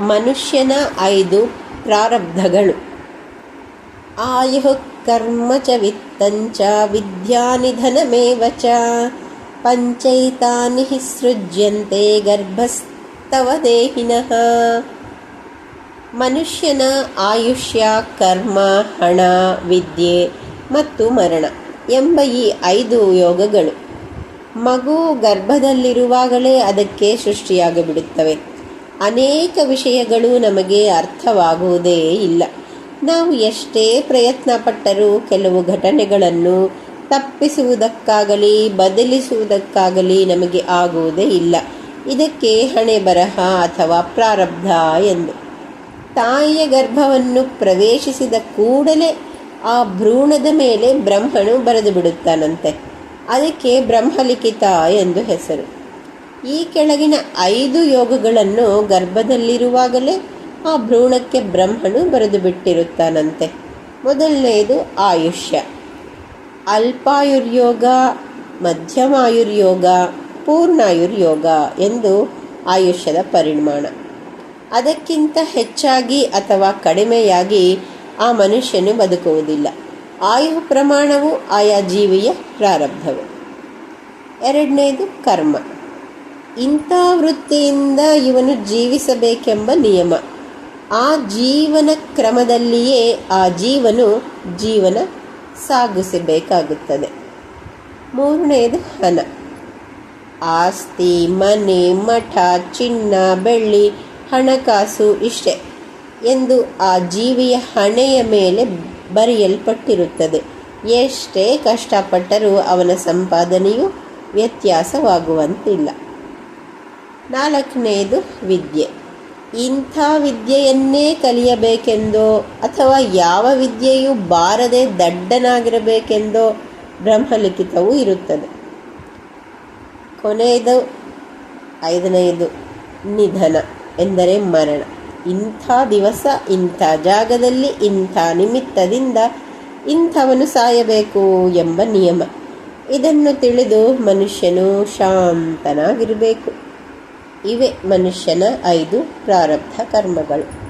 ಮನುಷ್ಯನ ಐದು ಪ್ರಾರಬ್ಧಗಳು. ಆಯು ಕರ್ಮ ಚ ವಿತ್ತಂಚ ವಿದ್ಯಾನಿಧನಮೇವ ಚ, ಪಂಚೈತಾನಿ ಹಿ ಸೃಜ್ಯಂತೆ ಗರ್ಭಸ್ತವ ದೇಹಿನಃ. ಮನುಷ್ಯನ ಆಯುಷ್ಯ, ಕರ್ಮ, ಹಣ, ವಿದ್ಯೆ ಮತ್ತು ಮರಣ ಎಂಬ ಈ ಐದು ಯೋಗಗಳು ಮಗು ಗರ್ಭದಲ್ಲಿರುವಾಗಲೇ ಅದಕ್ಕೆ ಸೃಷ್ಟಿಯಾಗಿಬಿಡುತ್ತವೆ. ಅನೇಕ ವಿಷಯಗಳು ನಮಗೆ ಅರ್ಥವಾಗುವುದೇ ಇಲ್ಲ. ನಾವು ಎಷ್ಟೇ ಪ್ರಯತ್ನ ಪಟ್ಟರೂ ಕೆಲವು ಘಟನೆಗಳನ್ನು ತಪ್ಪಿಸುವುದಕ್ಕಾಗಲಿ, ಬದಲಿಸುವುದಕ್ಕಾಗಲಿ ನಮಗೆ ಆಗುವುದೇ ಇಲ್ಲ. ಇದಕ್ಕೆ ಹಣೆ ಬರಹ ಅಥವಾ ಪ್ರಾರಬ್ಧ ಎಂದು. ತಾಯಿಯ ಗರ್ಭವನ್ನು ಪ್ರವೇಶಿಸಿದ ಕೂಡಲೇ ಆ ಭ್ರೂಣದ ಮೇಲೆ ಬ್ರಹ್ಮನು ಬರೆದು ಬಿಡುತ್ತಾನಂತೆ. ಅದಕ್ಕೆ ಬ್ರಹ್ಮಲಿಖಿತ ಎಂದು ಹೆಸರು. ಈ ಕೆಳಗಿನ ಐದು ಯೋಗಗಳನ್ನು ಗರ್ಭದಲ್ಲಿರುವಾಗಲೇ ಆ ಭ್ರೂಣಕ್ಕೆ ಬ್ರಹ್ಮನು ಬರೆದು ಬಿಟ್ಟಿರುತ್ತಾನಂತೆ ಮೊದಲನೆಯದು ಆಯುಷ್ಯ. ಅಲ್ಪಾಯುರ್ಯೋಗ, ಮಧ್ಯಮಾಯುರ್ಯೋಗ, ಪೂರ್ಣಾಯುರ್ಯೋಗ ಎಂದು ಆಯುಷ್ಯದ ಪರಿಮಾಣ ಅದಕ್ಕಿಂತ ಹೆಚ್ಚಾಗಿ ಅಥವಾ ಕಡಿಮೆಯಾಗಿ ಆ ಮನುಷ್ಯನು ಬದುಕುವುದಿಲ್ಲ. ಆಯು ಪ್ರಮಾಣವು ಆಯಾ ಜೀವಿಯ ಪ್ರಾರಬ್ಧವು. ಎರಡನೇದು ಕರ್ಮ. ಇಂಥ ವೃತ್ತಿಯಿಂದ ಇವನು ಜೀವಿಸಬೇಕೆಂಬ ನಿಯಮ. ಆ ಜೀವನ ಕ್ರಮದಲ್ಲಿಯೇ ಆ ಜೀವನು ಜೀವನ ಸಾಗಿಸಬೇಕಾಗುತ್ತದೆ. ಮೂರನೆಯದು ಹಣ ಆಸ್ತಿ, ಮನೆ, ಮಠ, ಚಿನ್ನ, ಬೆಳ್ಳಿ, ಹಣಕಾಸು ಇಷ್ಟೆ ಎಂದು ಆ ಜೀವಿಯ ಹಣೆಯ ಮೇಲೆ ಬರೆಯಲ್ಪಟ್ಟಿರುತ್ತದೆ. ಎಷ್ಟೇ ಕಷ್ಟಪಟ್ಟರೂ ಅವನ ಸಂಪಾದನೆಯು ವ್ಯತ್ಯಾಸವಾಗುವಂತಿಲ್ಲ. ನಾಲ್ಕನೆಯದು ವಿದ್ಯೆ. ಇಂಥ ವಿದ್ಯೆಯನ್ನೇ ಕಲಿಯಬೇಕೆಂದೋ ಅಥವಾ ಯಾವ ವಿದ್ಯೆಯೂ ಬಾರದೆ ದಡ್ಡನಾಗಿರಬೇಕೆಂದೋ ಬ್ರಹ್ಮಲಿಖಿತವೂ ಇರುತ್ತದೆ. ಕೊನೆಯದು ಐದನೆಯದು ನಿಧನ ಎಂದರೆ ಮರಣ. ಇಂಥ ದಿವಸ, ಇಂಥ ಜಾಗದಲ್ಲಿ, ಇಂಥ ನಿಮಿತ್ತದಿಂದ ಇಂಥವನು ಸಾಯಬೇಕು ಎಂಬ ನಿಯಮ. ಇದನ್ನು ತಿಳಿದು ಮನುಷ್ಯನು ಶಾಂತನಾಗಿರಬೇಕು. ಇವೆ ಮನುಷ್ಯನ ಐದು ಪ್ರಾರಬ್ಧ ಕರ್ಮಗಳು.